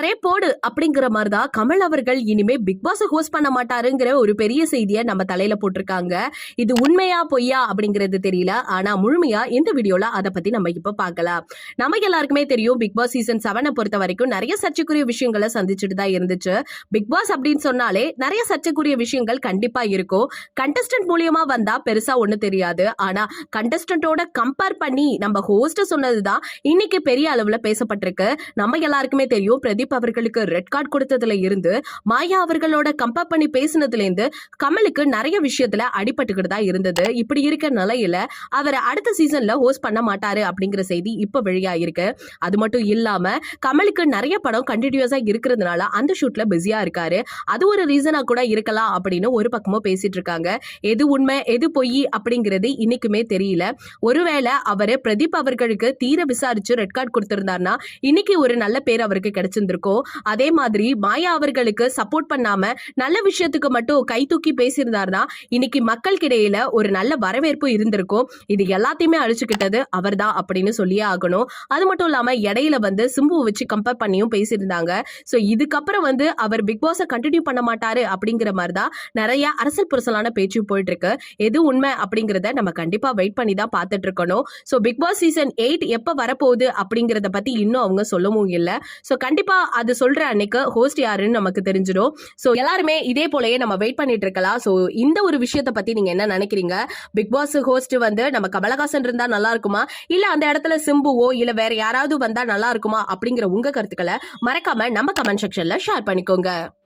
போட்டாரே போடு அப்படிங்கிற மாதிரி தான் கமல் அவர்கள் இனிமே பிக் பாஸ் ஹோஸ்ட் பண்ண மாட்டாருங்கிற ஒரு பெரிய செய்தியை நம்ம தலையில போட்டிருக்காங்க. இது உண்மையா பொய்யா அப்படிங்கிறது தெரியல. ஆனா முழுமையா இந்த வீடியோல அதை பத்தி நம்ம இப்ப பார்க்கலாம். நமக்கு எல்லாருக்குமே தெரியும் பிக் பாஸ் சீசன் செவனை பொறுத்த வரைக்கும் நிறைய சர்ச்சைக்குரிய விஷயங்களை சந்திச்சுட்டு தான் இருந்துச்சு. பிக் பாஸ் அப்படின்னு சொன்னாலே நிறைய சர்ச்சைக்குரிய விஷயங்கள் கண்டிப்பா இருக்கும். கண்டஸ்டன்ட் மூலியமா வந்தா பெருசா ஒண்ணு தெரியாது. ஆனா கண்டஸ்டன்டோட கம்பேர் பண்ணி நம்ம ஹோஸ்ட் சொன்னதுதான் இன்னைக்கு பெரிய அளவுல பேசப்பட்டிருக்கு. நம்ம எல்லாருக்குமே தெரியும் பிரதீப் அவர்களுக்கு ரெட் கார்டு கொடுத்ததுல இருந்து மாயா அவர்களோட கம்பேர் பண்ணி பேசினதுல இருந்து கமலுக்கு நிறைய விஷயத்துல அடிபட்டுக்கிட்டு தான் இருந்தது. இப்படி இருக்க நிலையில அவரை அடுத்த சீசன்ல ஹோஸ்ட் பண்ண மாட்டாரு அப்படிங்கிற செய்தி இப்ப வெளியா இருக்கு அது மட்டும் இல்லாம கமலுக்கு நிறைய படம் கண்டினியூஸா இருக்கிறதுனால அந்த ஷூட்ல பிஸியா இருக்காரு. அது ஒரு ரீசனா கூட இருக்கலாம் அப்படின்னு ஒரு பக்கமும் பேசிட்டு இருக்காங்க. எது உண்மை எது பொய் அப்படிங்கிறது இன்னைக்குமே தெரியல. ஒருவேளை அவர் பிரதீப் அவர்களுக்கு தீர விசாரிச்சு ரெட் கார்டு கொடுத்திருந்தாருன்னா இன்னைக்கு ஒரு நல்ல பேர் அவருக்கு கிடைச்சிருந்திருக்கும். அதே மாதிரி மாயா அவர்களுக்கு சப்போர்ட் பண்ணாம நல்ல விஷயத்துக்கு மட்டும் கை தூக்கி பேசியிருந்தாருன்னா இன்னைக்கு மக்களுக்கிடையில ஒரு நல்ல வரவேற்பு இருந்திருக்கும். இது எல்லாத்தையுமே அழிச்சுக்கிட்டது அவர்தான் அப்படின்னு சொல்லியே ஆகணும். அது மட்டும் இல்லாம இடையில வந்து சிம்புவை வச்சு கம்பேர் பண்ணியும் பேசியிருந்தாங்க. ஸோ இதுக்கப்புறம் வந்து அவர் பிக் பாஸை கண்டினியூ பண்ண மாட்டாரு அப்படிங்கிற மாதிரி தான் நிறைய அரசியல் புரசலான பேச்சு போயிட்டு இருக்கு எது உண்மை அப்படிங்கிறத நம்ம கண்டிப்பா வெயிட் பண்ணி தான் பார்த்துட்டு இருக்கணும். So Bigg Boss season eight எப்போ வரப்போகுது அப்படிங்கிறத பத்தி இன்னும் அவங்க சொல்லவும் இல்லை. ஸோ கண்டிப்பா அது சொல்ற அன்னைக்கு ஹோஸ்ட் யாருன்னு நமக்கு தெரிஞ்சிடும். ஸோ எல்லாருமே இதே போலயே நம்ம வெயிட் பண்ணிட்டு இருக்கலாம். ஸோ இந்த ஒரு விஷயத்தை பத்தி நீங்க என்ன நினைக்கிறீங்க? பிக் பாஸ் ஹோஸ்ட் வந்து நம்ம கமலஹாசன் இருந்தா நல்லா இருக்குமா? இல்ல அந்த இடத்துல சிம்புவோ இல்ல வேற யாராவது வந்தா நல்லா இருக்குமா? அப்படிங்கிற உங்க கருத்துக்களை மறக்காம நம்ம கமெண்ட் செக்ஷன்ல ஷேர் பண்ணிக்கோங்க.